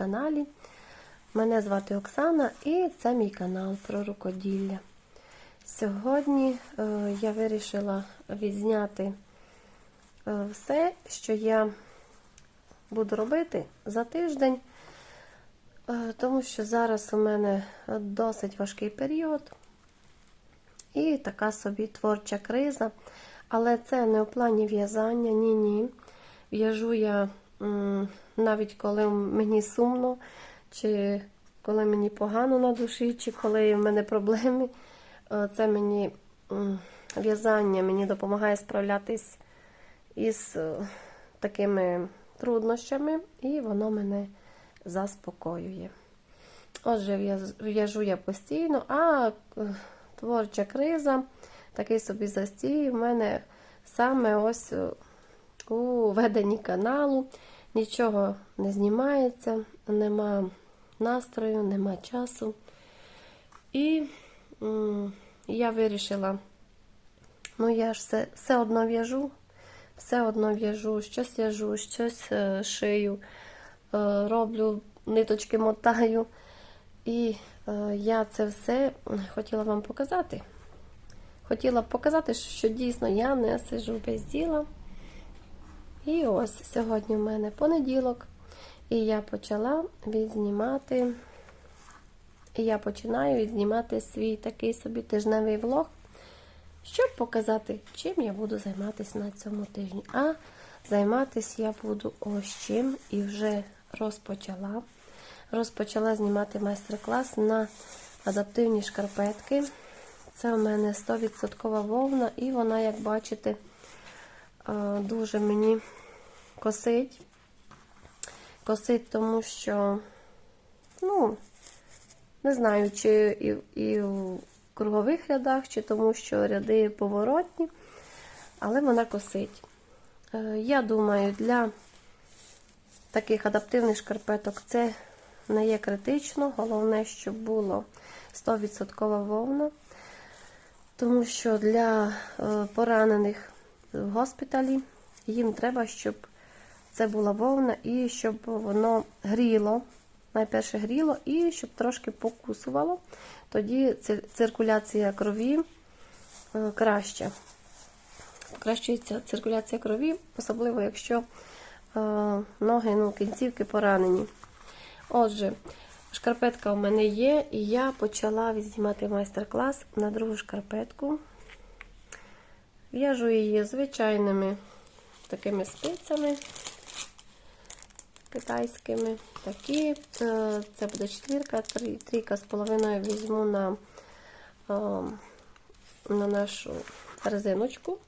каналі. Мене звати Оксана і це мій канал про рукоділля. Сьогодні е, я вирішила відзняти е, все, що я буду робити за тиждень, е, тому що зараз у мене досить важкий період і така собі творча криза. Але це не у плані в'язання, ні-ні. В'яжу я навіть коли мені сумно, чи коли мені погано на душі, чи коли в мене проблеми. Е, Це мені в'язання мені допомагає справлятись із е, такими труднощами, і воно мене заспокоює. Отже, в'яжу я постійно, а е, творча криза, такий собі застій в мене саме ось у веденні каналу. Нічого не знімається, нема настрою, нема часу. І я вирішила, ну я ж все, все одно в'яжу, все одно в'яжу, щось в'яжу, щось е, шию, е, роблю, ниточки мотаю. І е, я це все хотіла вам показати. Хотіла показати, що дійсно я не сижу без діла. І ось сьогодні в мене понеділок, і я почала відзнімати, і я починаю відзнімати свій такий собі тижневий влог, щоб показати, чим я буду займатися на цьому тижні. А займатися я буду ось чим і вже розпочала. Розпочала знімати майстер-клас на адаптивні шкарпетки. Це у мене 100% вовна, і вона, як бачите, дуже мені косить. Косить, тому що, ну, не знаю, чи і, і в кругових рядах, чи тому, що ряди поворотні, але вона косить. Е, Я думаю, для таких адаптивних шкарпеток це не є критично. Головне, щоб було 100% вовна. Тому що для е, поранених в госпіталі їм треба, щоб це була вовна і щоб воно гріло. Найперше гріло і щоб трошки покусувало. Тоді циркуляція крові е, краща. Покращується циркуляція крові, особливо якщо е, ноги, ну, кінцівки поранені. Отже, шкарпетка у мене є, і я почала відзнімати майстер-клас на другу шкарпетку. В'яжу її звичайними такими спицями китайськими. Такі, е, це буде четвірка, трі- трійка з половиною візьму на, е, на нашу резиночку.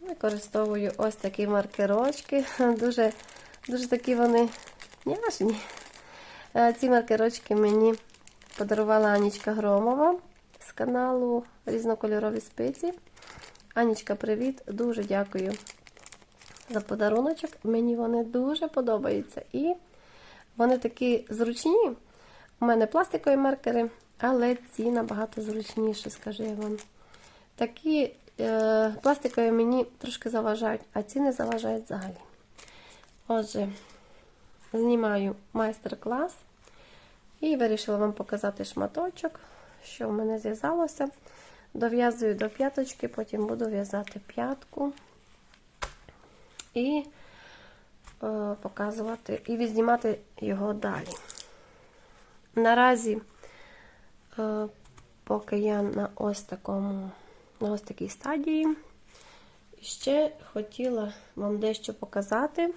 Використовую ось такі маркерочки. Дуже, дуже такі вони няшні. Е, Ці маркерочки мені подарувала Анічка Громова з каналу Різнокольорові спиці. Анічка, привіт! Дуже дякую за подаруночок. Мені вони дуже подобаються. І вони такі зручні. У мене пластикові маркери, але ці набагато зручніші, скажу я вам. Такі е, пластикові мені трошки заважають, а ці не заважають взагалі. Отже, знімаю майстер-клас і вирішила вам показати шматочок, що в мене зв'язалося. Дов'язую до п'яточки, потім буду в'язати п'ятку і е, показувати, і відзнімати його далі. Наразі, е, поки я на ось такому, на ось такій стадії, ще хотіла вам дещо показати.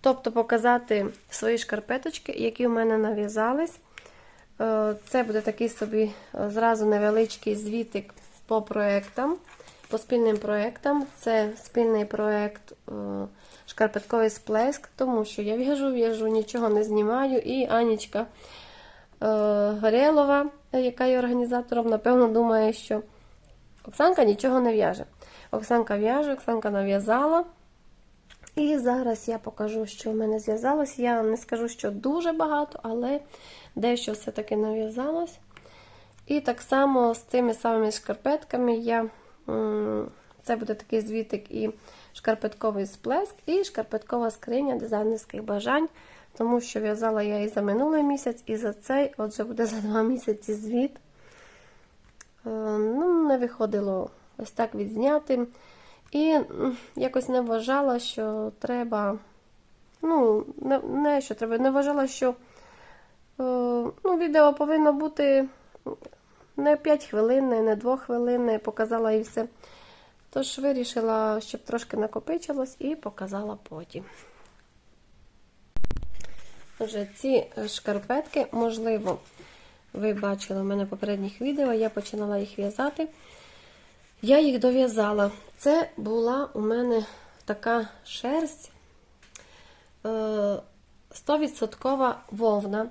Тобто показати свої шкарпеточки, які в мене нав'язались. Е, Це буде такий собі е, зразу невеличкий звітик по проектам, по спільним проектам. Це спільний проект е, шкарпетковий сплеск, тому що я в'яжу, в'яжу, нічого не знімаю. І Анічка Горєлова, яка є організатором, напевно, думає, що Оксанка нічого не в'яже. Оксанка в'яже, Оксанка нав'язала. І зараз я покажу, що в мене зв'язалось. Я не скажу, що дуже багато, але дещо все-таки нав'язалось. І так само з тими самими шкарпетками я Це буде такий звітик і шкарпетковий сплеск, і шкарпеткова скриня дизайнерських бажань, тому що в'язала я і за минулий місяць, і за цей, отже, буде за два місяці звіт. Е, Ну, не виходило ось так відзняти. І якось не вважала, що треба. Ну, не, не що треба, не вважала, що е, ну, відео повинно бути не 5 хвилин, не 2 хвилини, показала і все. Тож вирішила, щоб трошки накопичилось, і показала потім. Отже, ці шкарпетки, можливо, ви бачили в мене в попередніх відео, я починала їх в'язати. Я їх дов'язала. Це була у мене така шерсть е, 100% вовна.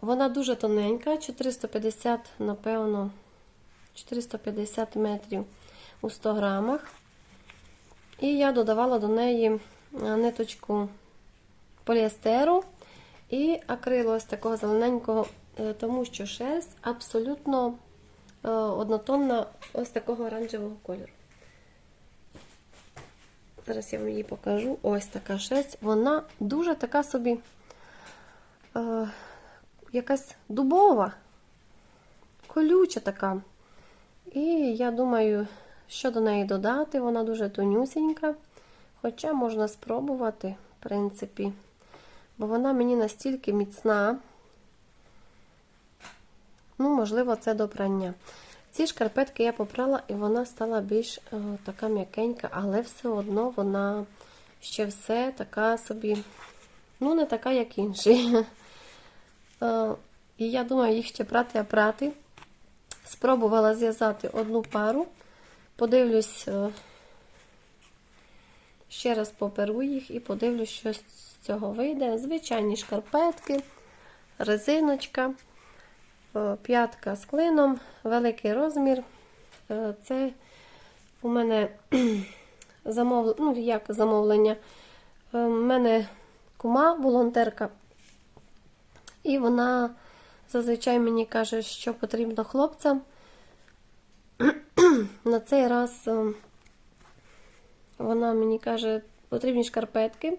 Вона дуже тоненька, 450, напевно, 450 метрів у 100 грамах. І я додавала до неї е, ниточку поліестеру і акрилу ось такого зелененького, е, тому що шерсть абсолютно е, однотонна ось такого оранжевого кольору. Зараз я вам її покажу. Ось така шерсть. Вона дуже така собі е, якась дубова, колюча така. І я думаю, що до неї додати, вона дуже тонюсінька. Хоча можна спробувати, в принципі, бо вона мені настільки міцна. Ну, можливо, це до прання. Ці шкарпетки я попрала, і вона стала більш о, така м'якенька, але все одно вона ще все така собі, ну, не така, як інші. Е, І я думаю, їх ще прати, а прати. Спробувала зв'язати одну пару. Подивлюсь, е, ще раз поперу їх і подивлюсь, що з цього вийде. Звичайні шкарпетки, резиночка, е, п'ятка з клином, великий розмір. Е, Це у мене замовлення, ну, як замовлення. У мене кума, волонтерка, і вона зазвичай мені каже, що потрібно хлопцям. На цей раз е, вона мені каже, потрібні шкарпетки.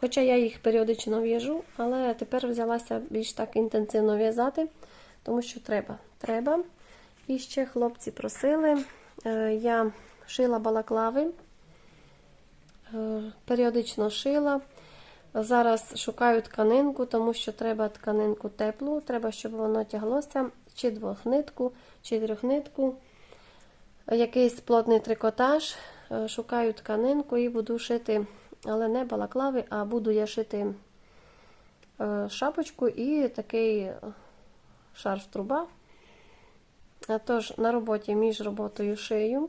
Хоча я їх періодично в'яжу, але тепер взялася більш так інтенсивно в'язати, тому що треба. треба. І ще хлопці просили. Е, Я шила балаклави, е, періодично шила. Зараз шукаю тканинку, тому що треба тканинку теплу, треба, щоб воно тяглося, чи двохнитку, чи трьохнитку. Якийсь плотний трикотаж. Е, Шукаю тканинку і буду шити, але не балаклави, а буду я шити е, шапочку і такий шарф труба. Тож, на роботі між роботою шию,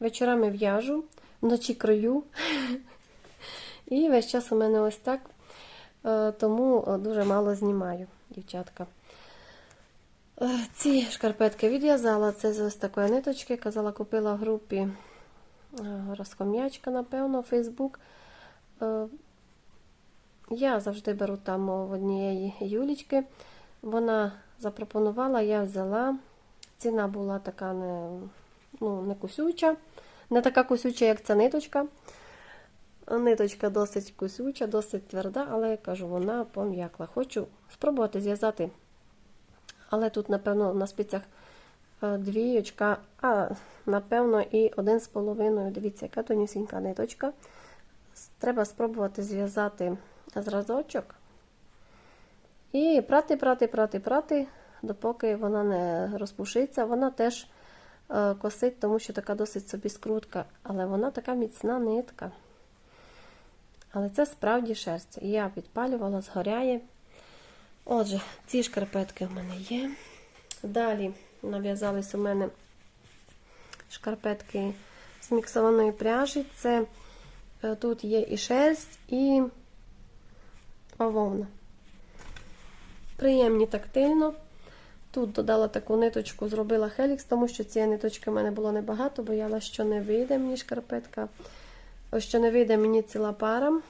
вечорами в'яжу, вночі крою. І весь час у мене ось так, е, тому дуже мало знімаю, дівчатка. Е, Ці шкарпетки відв'язала, це з ось такої ниточки. Казала, купила групі е, розхом'ячка, напевно, Фейсбук. Я завжди беру там в однієї Юлічки. Вона запропонувала, я взяла. Ціна була така не, ну, не кусюча, не така кусюча, як ця ниточка. Ниточка досить кусюча, досить тверда, але я кажу, вона пом'якла. Хочу спробувати зв'язати. Але тут, напевно, на спицях двієчка, а напевно, і один з половиною. Дивіться, яка тонюсінька ниточка. Треба спробувати зв'язати зразочок. І прати, прати, прати, прати, допоки вона не розпушиться. Вона теж косить, тому що така досить собі скрутка, але вона така міцна нитка. Але це справді шерсть. Я підпалювала, згоряє. Отже, ці шкарпетки в мене є. Далі нав'язались у мене шкарпетки з міксованої пряжі. Це е, тут є і шерсть, і бавовна. Приємні тактильно. Тут додала таку ниточку, зробила хелікс, тому що цієї ниточки в мене було небагато, боялася, що не вийде мені шкарпетка. Що не вийде мені ціла пара.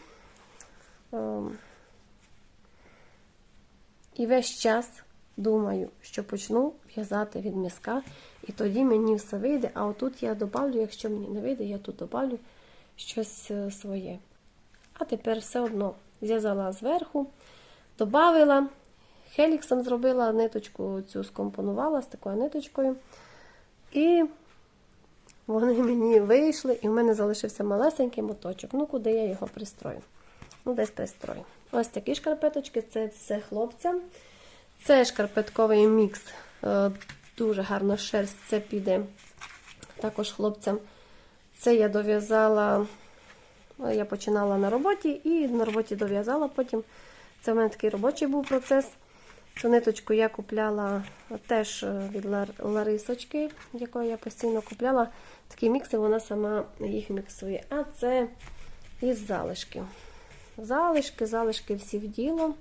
І весь час думаю, що почну в'язати від міска, і тоді мені все вийде. А отут я добавлю, якщо мені не вийде, я тут добавлю щось е, своє. А тепер все одно зв'язала зверху, додавила, хеліксом зробила ниточку, цю скомпонувала з такою ниточкою. І вони мені вийшли, і в мене залишився малесенький моточок. Ну, куди я його пристрою? Ну, десь пристрою. Ось такі шкарпеточки, це все хлопцям. Це шкарпетковий мікс. е, Дуже гарна шерсть. Це піде також хлопцям. Це я дов'язала, е, я починала на роботі і на роботі дов'язала потім. Це в мене такий робочий був процес. Цю ниточку я купляла теж е, від Ларисочки, якої я постійно купляла. Такі мікси, вона сама їх міксує. А це із залишків. Залишки, залишки всі в діло.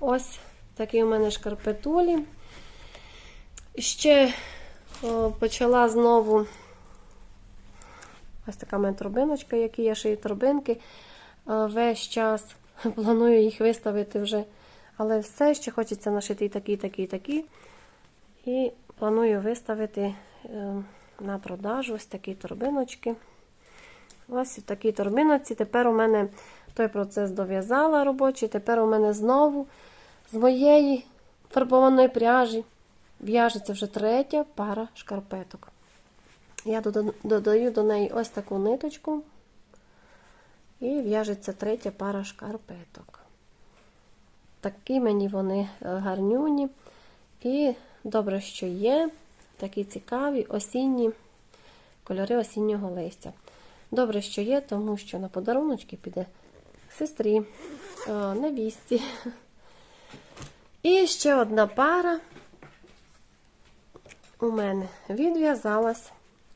Ось такі у мене шкарпетулі. Ще почала знову ось така мене торбиночка, які я шию торбинки. Е, Весь час планую їх виставити вже. Але все ще хочеться нашити і такі, такі, такі. І планую виставити е, на продажу ось такі торбиночки. Ось в такій торбиночці. Тепер у мене той процес дов'язала робочий. Тепер у мене знову з моєї фарбованої пряжі в'яжеться вже третя пара шкарпеток. Я додаю до неї ось таку ниточку. І в'яжеться третя пара шкарпеток. Такі мені вони е, гарнюні. І добре, що є такі цікаві осінні кольори осіннього листя. Добре, що є, тому що на подаруночки піде сестрі, е, невісті. І ще одна пара у мене відв'язалась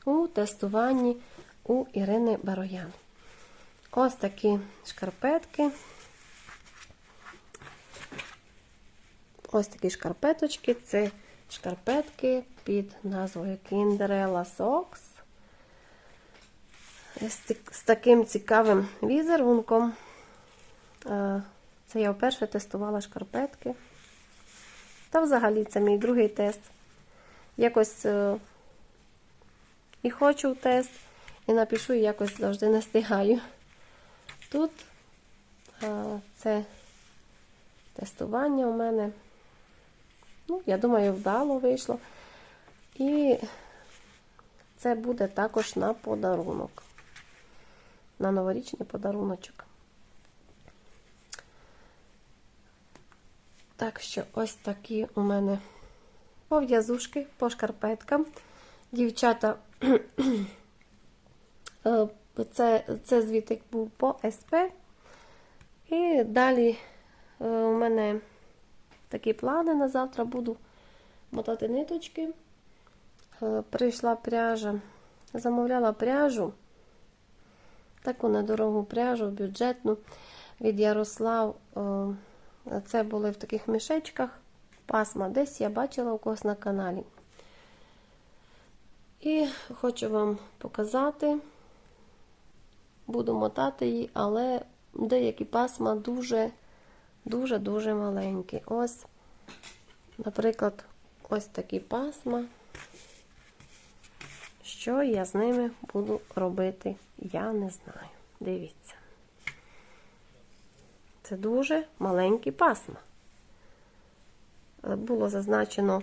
у тестуванні у Ірини Бароян. Ось такі шкарпетки. Ось такі шкарпеточки. Це шкарпетки під назвою Kinderella Socks. З таким цікавим візерунком. Е, Це я вперше тестувала шкарпетки. Та взагалі це мій другий тест. Якось е, і хочу в тест, і напишу, і якось завжди не встигаю. Тут е, це тестування у мене. Ну, я думаю, вдало вийшло. І це буде також на подарунок. На новорічний подаруночок. Так що ось такі у мене пов'язушки по шкарпеткам. Дівчата, це, це звітик був по СП. І далі е, у мене такі плани на завтра буду мотати ниточки. Е, Прийшла пряжа, замовляла пряжу, таку недорогу пряжу, бюджетну від Ярослав. Е, Це були в таких мішечках. Пасма десь я бачила у когось на каналі. І хочу вам показати, буду мотати її, але деякі пасма дуже дуже-дуже маленькі. Ось, наприклад, ось такі пасма. Що я з ними буду робити, я не знаю. Дивіться. Це дуже маленькі пасма. Е, Було зазначено,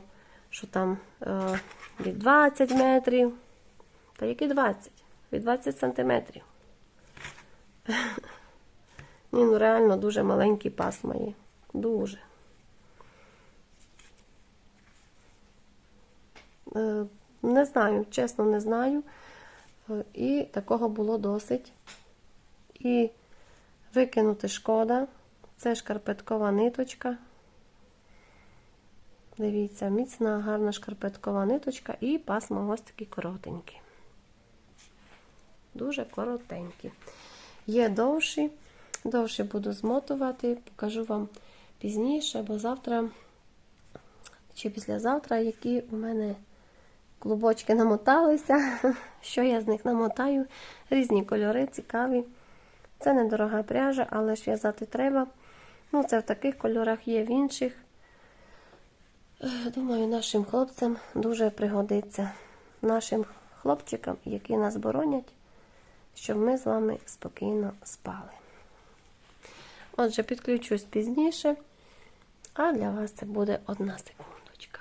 що там е, від 20 метрів. Та які 20? Від 20 сантиметрів. Ні, ну реально дуже маленькі пасма є. Дуже. Е, Не знаю, чесно, не знаю. Е, І такого було досить. І викинути шкода. Це шкарпеткова ниточка. Дивіться, міцна, гарна шкарпеткова ниточка і пасма ось такі коротенькі. Дуже коротенькі. Є довші, довше буду змотувати, покажу вам пізніше, бо завтра чи післязавтра, які у мене клубочки намоталися, що я з них намотаю. Різні кольори, цікаві. Це недорога пряжа, але ж в'язати треба. Ну, це в таких кольорах є, в інших. Е, Думаю, нашим хлопцям дуже пригодиться нашим хлопчикам, які нас боронять, щоб ми з вами спокійно спали. Отже, підключусь пізніше, а для вас це буде одна секундочка.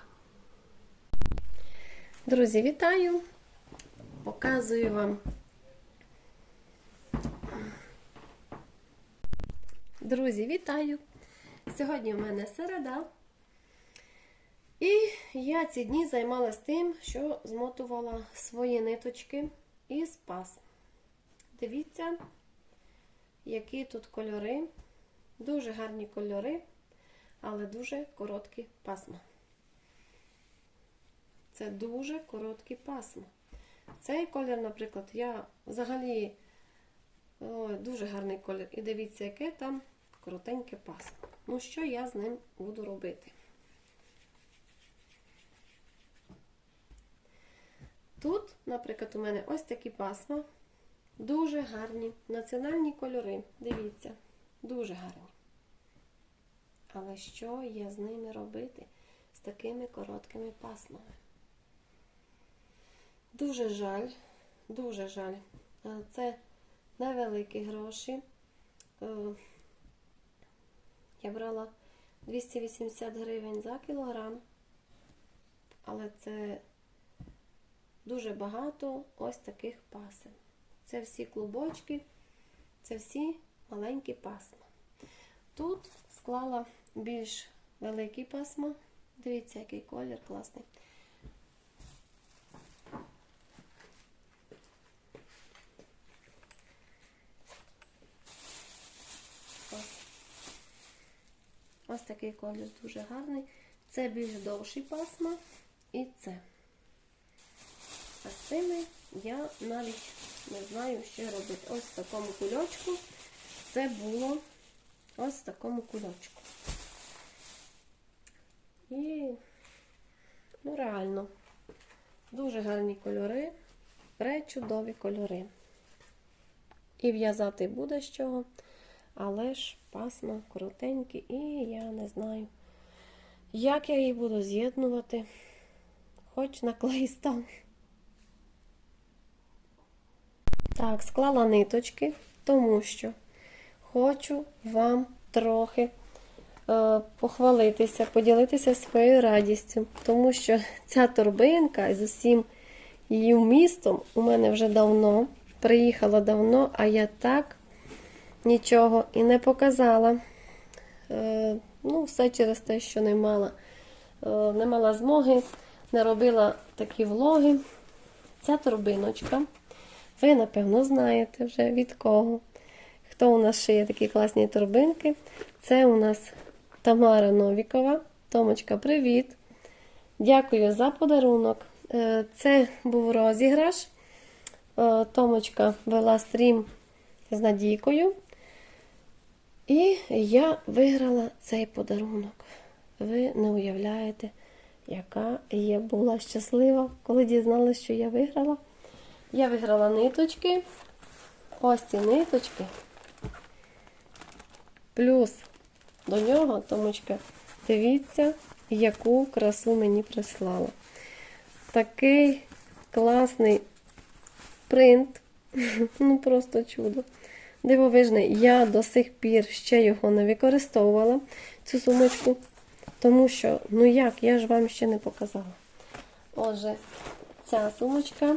Друзі, вітаю! Показую вам. Друзі, вітаю! Сьогодні в мене середа. І я ці дні займалася тим, що змотувала свої ниточки із пас. Дивіться, які тут кольори. Дуже гарні кольори, але дуже короткі пасма. Це дуже короткі пасма. Цей колір, наприклад, я взагалі о, дуже гарний колір. І дивіться, яке там коротеньке пасмо. Ну, що я з ним буду робити? Тут, наприклад, у мене ось такі пасма. Дуже гарні. Національні кольори. Дивіться, дуже гарні. Але що я з ними робити? З такими короткими пасмами? Дуже жаль, дуже жаль. Е, Це невеликі гроші. Е, Я брала 280 гривень за кілограм, але це дуже багато ось таких пасем. Це всі клубочки, це всі маленькі пасма. Тут склала більш великі пасма. Дивіться, який колір класний. Ось такий колір дуже гарний. Це більш довші пасма і це. А з цими я навіть не знаю, що робити. Ось в такому кульочку. Це було ось в такому кульочку. І, ну, реально, дуже гарні кольори, пречудові кольори. І в'язати буде з чого, але ж пасма коротенькі, і я не знаю, як я їх буду з'єднувати, хоч на клей став. Так, склала ниточки, тому що хочу вам трохи е, похвалитися, поділитися своєю радістю, тому що ця торбинка з усім її вмістом у мене вже давно, приїхала давно, а я так нічого і не показала. Е, ну, все через те, що не мала, е, не мала змоги, не робила такі влоги. Ця торбиночка. Ви, напевно, знаєте вже від кого. Хто у нас шиє такі класні торбинки? Це у нас Тамара Новікова. Томочка, привіт! Дякую за подарунок. Е, Це був розіграш. Е, Томочка вела стрім з Надійкою. І я виграла цей подарунок. Ви не уявляєте, яка я була щаслива, коли дізналася, що я виграла. Я виграла ниточки. Ось ці ниточки. Плюс до нього, Томочка, дивіться, яку красу мені прислала. Такий класний принт. Ну, просто чудо. Дивовижний, я до сих пір ще його не використовувала, цю сумочку. Тому що, ну як, я ж вам ще не показала. Отже, ця сумочка.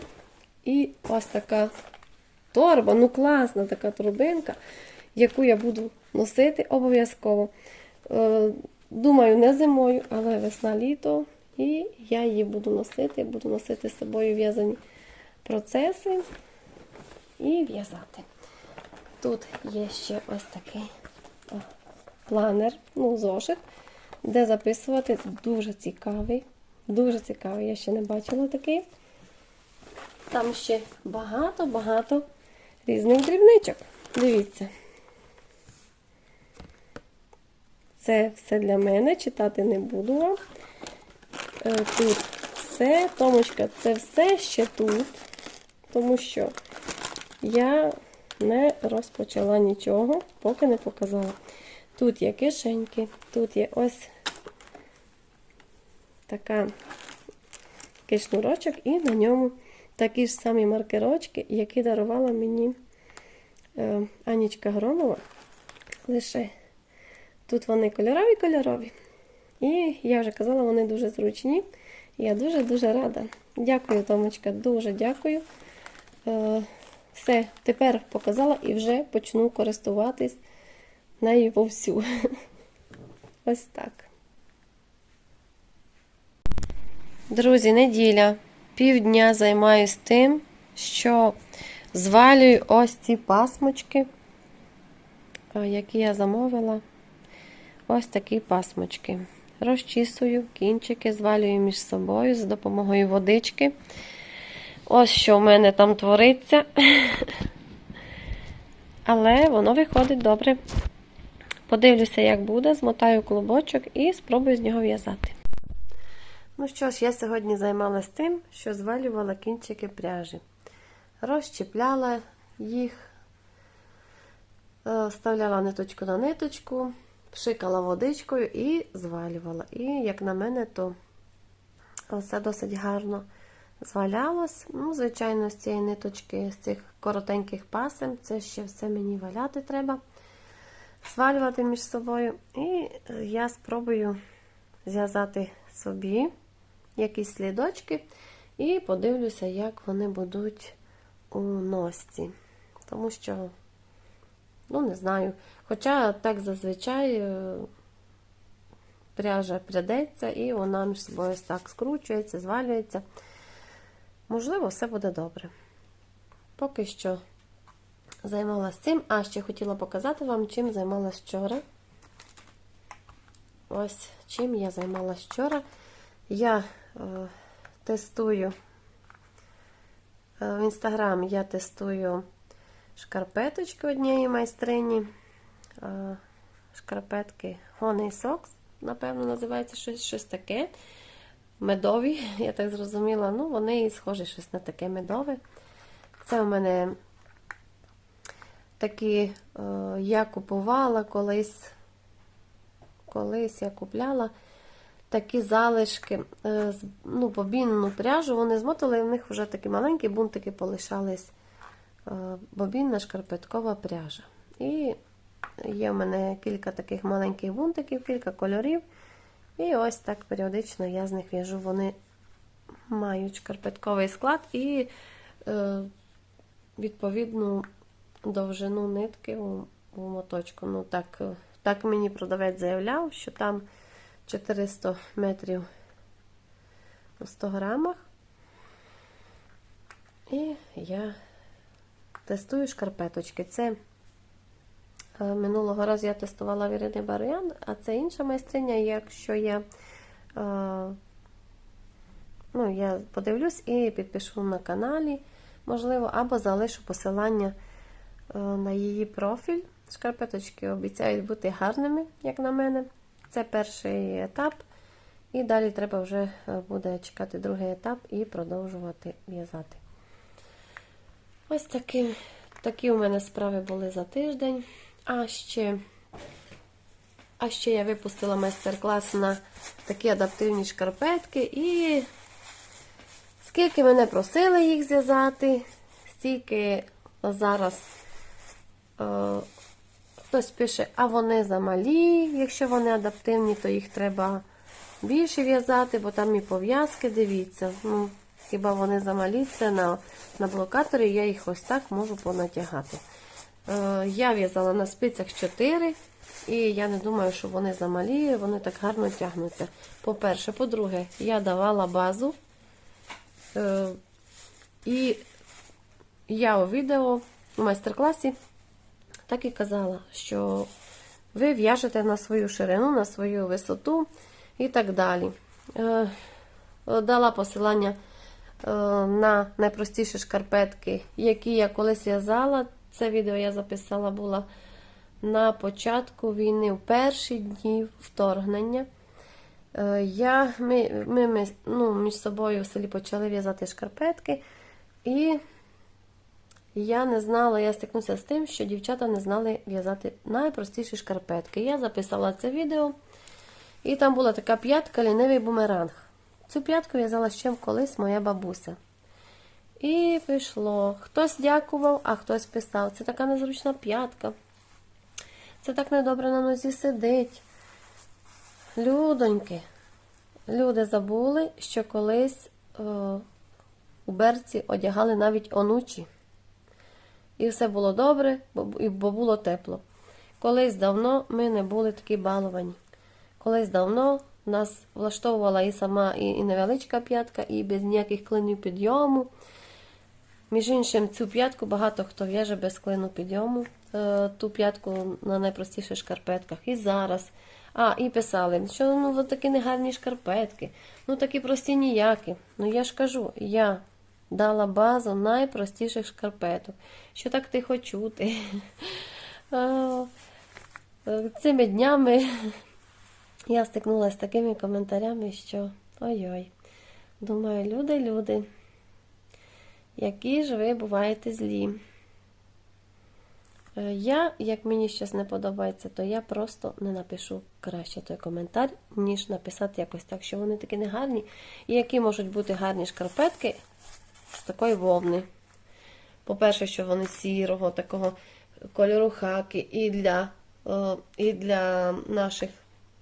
І ось така торба, ну класна така торбинка, яку я буду носити обов'язково. Е, Думаю, не зимою, але весна-літо. І я її буду носити, буду носити з собою в'язані процеси і в'язати. Тут є ще ось такий планер, ну, зошит, де записувати дуже цікавий. Дуже цікавий, я ще не бачила такий. Там ще багато-багато різних дрібничок. Дивіться. Це все для мене, читати не буду вам. Е, Тут все, Томочка, це все ще тут, тому що я не розпочала нічого, поки не показала. Тут є кишеньки, тут є ось така, такий шнурочок, і на ньому такі ж самі маркерочки, які дарувала мені е, Анічка Громова. Лише тут вони кольорові-кольорові. І я вже казала, вони дуже зручні. Я дуже-дуже рада. Дякую, Томочка, дуже дякую. Е, все, тепер показала і вже почну користуватись нею вовсю. Ось так. Друзі, неділя. Півдня займаюсь тим, що звалюю ось ці пасмочки, які я замовила. Ось такі пасмочки. Розчісую кінчики, звалюю між собою за допомогою водички. Ось що в мене там твориться. Але воно виходить добре. Подивлюся, як буде, змотаю клубочок і спробую з нього в'язати. Ну що ж, я сьогодні займалася тим, що звалювала кінчики пряжі. Розчіпляла їх, е, вставляла ниточку на ниточку, пшикала водичкою і звалювала. І, як на мене, то все досить гарно звалялось. Ну, звичайно, з цієї ниточки, з цих коротеньких пасем, це ще все мені валяти треба, звалювати між собою. І я спробую зв'язати собі якісь слідочки і подивлюся, як вони будуть у носці. Тому що, ну, не знаю. Хоча так зазвичай е, пряжа прядеться і вона між собою так скручується, звалюється. Можливо, все буде добре. Поки що займалася цим, а ще хотіла показати вам, чим займалася вчора. Ось чим я займалася вчора. Я тестую е, в інстаграм я тестую шкарпеточки однієї майстрині. Е, шкарпетки Honey Socks, напевно, називається щось, щось таке. Медові, я так зрозуміла. Ну, вони схожі щось на таке медове. Це у мене такі е, я купувала колись. Колись я купляла такі залишки, е, ну, бобінну пряжу, вони змотали, і в них вже такі маленькі бунтики полишались е, бобінна шкарпеткова пряжа. І є в мене кілька таких маленьких бунтиків, кілька кольорів. І ось так періодично я з них в'яжу. Вони мають шкарпетковий склад і е, відповідну довжину нитки у, у моточку. Ну, так, так мені продавець заявляв, що там 400 метрів у 100 грамах. І я тестую шкарпеточки. Це е, минулого разу я тестувала Вірини Бароян, а це інша майстриня, якщо я е, ну, я подивлюсь і підпишу на каналі, можливо, або залишу посилання е, на її профіль. Шкарпеточки обіцяють бути гарними, як на мене. Це перший етап. І далі треба вже буде чекати другий етап і продовжувати в'язати. Ось такі, такі у мене справи були за тиждень. А ще, а ще я випустила майстер-клас на такі адаптивні шкарпетки. І скільки мене просили їх зв'язати, стільки зараз. Хтось пише, а вони замалі. Якщо вони адаптивні, то їх треба більше в'язати, бо там і пов'язки, дивіться. Ну, Хіба вони замалі, це на на блокаторі, я їх ось так можу понатягати. Е, Я в'язала на спицях 4, і я не думаю, що вони замалі, вони так гарно тягнуться. По-перше, по-друге, я давала базу. Е, І я у відео у майстер-класі так і казала, що ви в'яжете на свою ширину, на свою висоту і так далі. Е, дала посилання е, на найпростіші шкарпетки, які я колись в'язала. Це відео я записала було на початку війни, в перші дні вторгнення. Е, я, Ми ми, ми ну, між собою в селі почали в'язати шкарпетки. І я не знала, я стикнувся з тим, що дівчата не знали в'язати найпростіші шкарпетки. Я записала це відео, і там була така п'ятка лінивий бумеранг. Цю п'ятку в'язала ще колись моя бабуся. І пішло. Хтось дякував, а хтось писав. Це така незручна п'ятка. Це так недобре на нозі сидить. Людоньки. Люди забули, що колись е, у берці одягали навіть онучі. І все було добре, бо, було тепло. Колись давно ми не були такі баловані. Колись давно нас влаштовувала і сама і, невеличка п'ятка, і без ніяких клинів підйому. Між іншим, цю п'ятку багато хто в'яже без клину підйому. Е, Ту п'ятку на найпростіших шкарпетках. І зараз. А, і писали, що ну такі негарні шкарпетки, ну такі прості ніякі. Ну я ж кажу, я дала базу найпростіших шкарпеток. Що так тихо чути. Е, Цими днями я стикнулася з такими коментарями, що ой-ой. Думаю, люди, люди, які ж ви буваєте злі. Е, Я, як мені щось не подобається, то я просто не напишу краще той коментар, ніж написати якось так, що вони такі негарні. І які можуть бути гарні шкарпетки з такої вовни. По-перше, що вони сірого, такого кольору хаки, і для, е, і для наших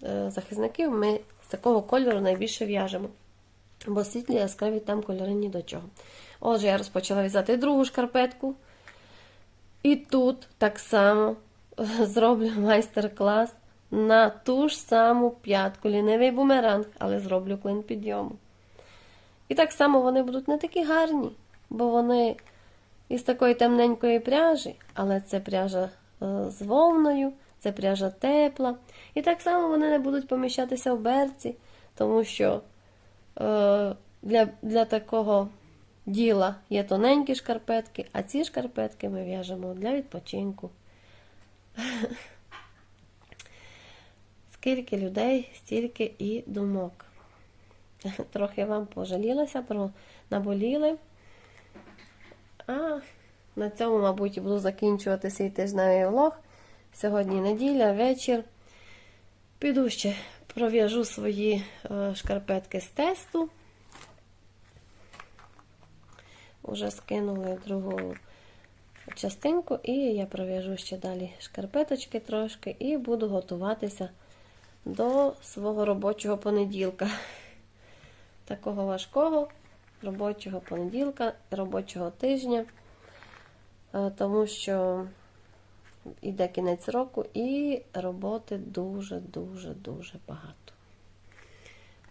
е, захисників ми з такого кольору найбільше в'яжемо. Бо світлі яскраві там кольори ні до чого. Отже, я розпочала в'язати другу шкарпетку. І тут так само зроблю майстер-клас на ту ж саму п'ятку. Лінивий бумеранг, але зроблю клин підйому. І так само вони будуть не такі гарні, бо вони із такої темненької пряжі, але це пряжа е, з вовною, це пряжа тепла. І так само вони не будуть поміщатися в берці, тому що е, для, для такого діла є тоненькі шкарпетки, а ці шкарпетки ми в'яжемо для відпочинку. Скільки людей, стільки і думок. Трохи вам пожалілася, про наболіли. А на цьому, мабуть, буду закінчувати свій тижневий влог. Сьогодні неділя, вечір. Піду ще пров'яжу свої е, шкарпетки з тесту. Уже скинули другу частинку, і я пров'яжу ще далі шкарпеточки трошки і буду готуватися до свого робочого понеділка. Такого важкого робочого понеділка, робочого тижня, е, тому що йде кінець року і роботи дуже-дуже-дуже багато.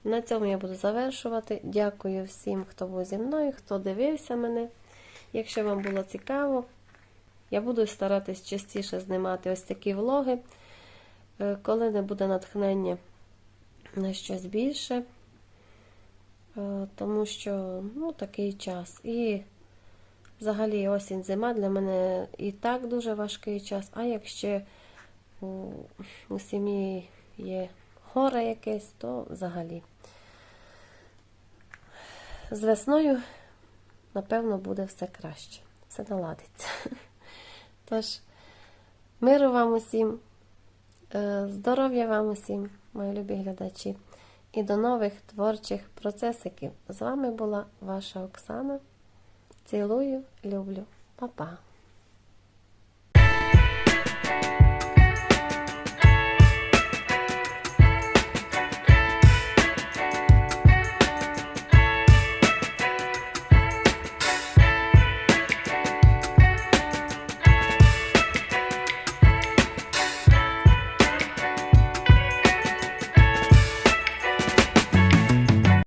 На цьому я буду завершувати. Дякую всім, хто був зі мною, хто дивився мене. Якщо вам було цікаво, я буду старатись частіше знімати ось такі влоги, Е, коли не буде натхнення на щось більше, тому що ну, такий час. І взагалі осінь зима для мене і так дуже важкий час, а якщо у, у сім'ї є горе якесь, то взагалі. З весною, напевно, буде все краще. Все наладиться. Тож, миру вам усім, е, здоров'я вам усім, мої любі глядачі, і до нових творчих процесиків. З вами була ваша Оксана. Цілую, люблю. Па-па!